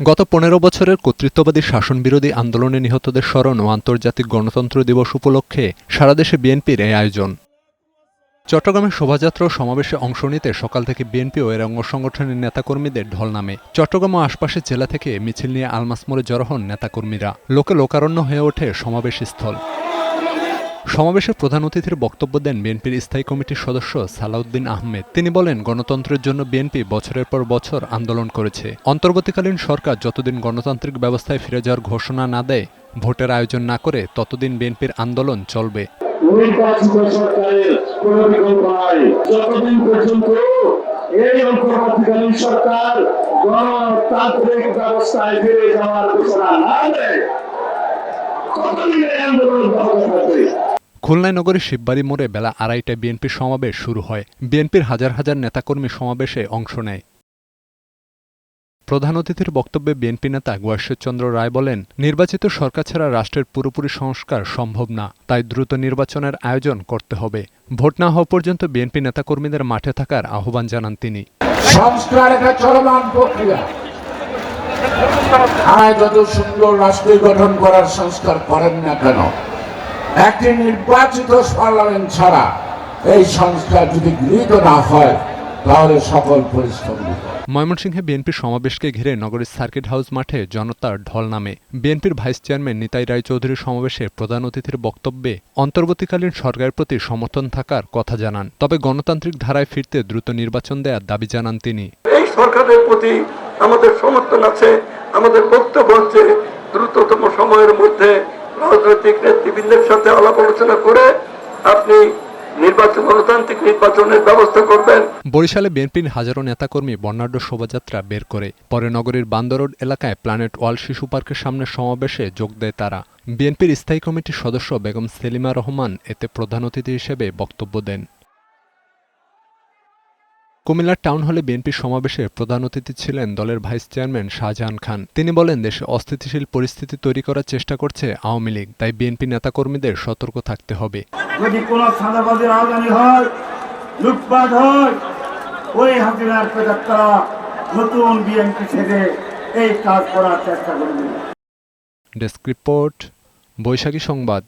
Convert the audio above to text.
গত পনেরো বছরের কর্তৃত্ববাদী শাসন বিরোধী আন্দোলনে নিহতদের স্মরণ ও আন্তর্জাতিক গণতন্ত্র দিবস উপলক্ষে সারা দেশে বিএনপির এই আয়োজন। চট্টগ্রামের শোভাযাত্রা ও সমাবেশে অংশ নিতে সকাল থেকে বিএনপি ও এর অঙ্গ সংগঠনের নেতাকর্মীদের ঢল নামে। চট্টগ্রাম ও আশপাশের জেলা থেকে মিছিল নিয়ে আলমাস মোড়ে জড়ো হন নেতাকর্মীরা। লোকে লোকারণ্য হয়ে ওঠে সমাবেশ স্থল। সমাবেশে প্রধান অতিথির বক্তব্য দেন বিএনপির স্থায়ী কমিটির সদস্য সালাউদ্দিন আহমেদ। তিনি বলেন, গণতন্ত্রের জন্য বিএনপি বছরের পর বছর আন্দোলন করেছে। অন্তর্বর্তীকালীন সরকার যতদিন গণতান্ত্রিক ব্যবস্থায় ফিরে যাওয়ার ঘোষণা না দেয়, ভোটের আয়োজন না করে ততদিন বিএনপির আন্দোলন চলবে। ব্যবস্থায় ফিরে যাওয়ার ঘোষণা না দেয় আন্দোলন খুলনায় নগরীর শিববাড়ি মোড়ে বেলা আড়াইটায় বিএনপির সমাবেশ শুরু হয়। বিএনপির হাজার হাজার নেতাকর্মী সমাবেশে অংশ নেয়। প্রধান অতিথির বক্তব্যে বিএনপি নেতা চন্দ্র রায় বলেন, নির্বাচিত সরকার ছাড়া রাষ্ট্রের পুরোপুরি সংস্কার সম্ভব না, তাই দ্রুত নির্বাচনের আয়োজন করতে হবে। ভোট না হওয়া পর্যন্ত বিএনপি নেতাকর্মীদের মাঠে থাকার আহ্বান জানান তিনি। সংস্কার একটা চলমান প্রক্রিয়া। যত সুন্দর রাষ্ট্র গঠন করার সংস্কার করেন না কেন? একটি নির্বাচিত পার্লামেন্ট ছাড়া এই সংস্কার যদি গৃহীত না হয় তাহলে সকল পরিশ্রম। ময়মনসিংহে বিএনপির সমাবেশকে ঘিরে নগরীর সার্কিট হাউস মাঠে জনতার ঢল নামে। বিএনপির ভাইস চেয়ারম্যান নিতাই রায়চৌধুরীর সমাবেশে প্রধান অতিথির বক্তব্যে অন্তর্বর্তীকালীন সরকারের প্রতি সমর্থন থাকার কথা জানান। তবে গণতান্ত্রিক ধারায় ফিরতে দ্রুত নির্বাচন দেওয়ার দাবি জানান তিনি। এই সরকারের প্রতি আমাদের সমর্থন আছে আমাদের বক্তব্য হচ্ছে দ্রুততম সময়ের মধ্যে রাজনৈতিক নেতৃবৃন্দের সাথে আলাপ আলোচনা করে আপনি বরিশালে বিএনপির হাজারো নেতাকর্মী বর্ণাঢ্য শোভাযাত্রা বের করে। পরে নগরীর বান্দরোড এলাকায় প্ল্যানেট ওয়াল শিশু পার্কের সামনে সমাবেশে যোগ দেয় তারা। বিএনপির স্থায়ী কমিটির সদস্য বেগম সেলিমা রহমান এতে প্রধান অতিথি হিসেবে বক্তব্য দেন। কুমিল্লার টাউন হলে বিএনপির সমাবেশে প্রধান অতিথি ছিলেন দলের ভাইস চেয়ারম্যান শাহজাহান খান। তিনি বলেন দেশে অস্থিতিশীল পরিস্থিতি তৈরি করার চেষ্টা করছে আওয়ামী লীগ তাই বিএনপি নেতাকর্মীদের সতর্ক থাকতে হবে। যদি সাদাবাদের হয় লুটপাট হয় ওই নতুন বিএনপি ছেড়ে এই কাজ করার চেষ্টা করবে। ডেস্ক রিপোর্ট বৈশাখী সংবাদ।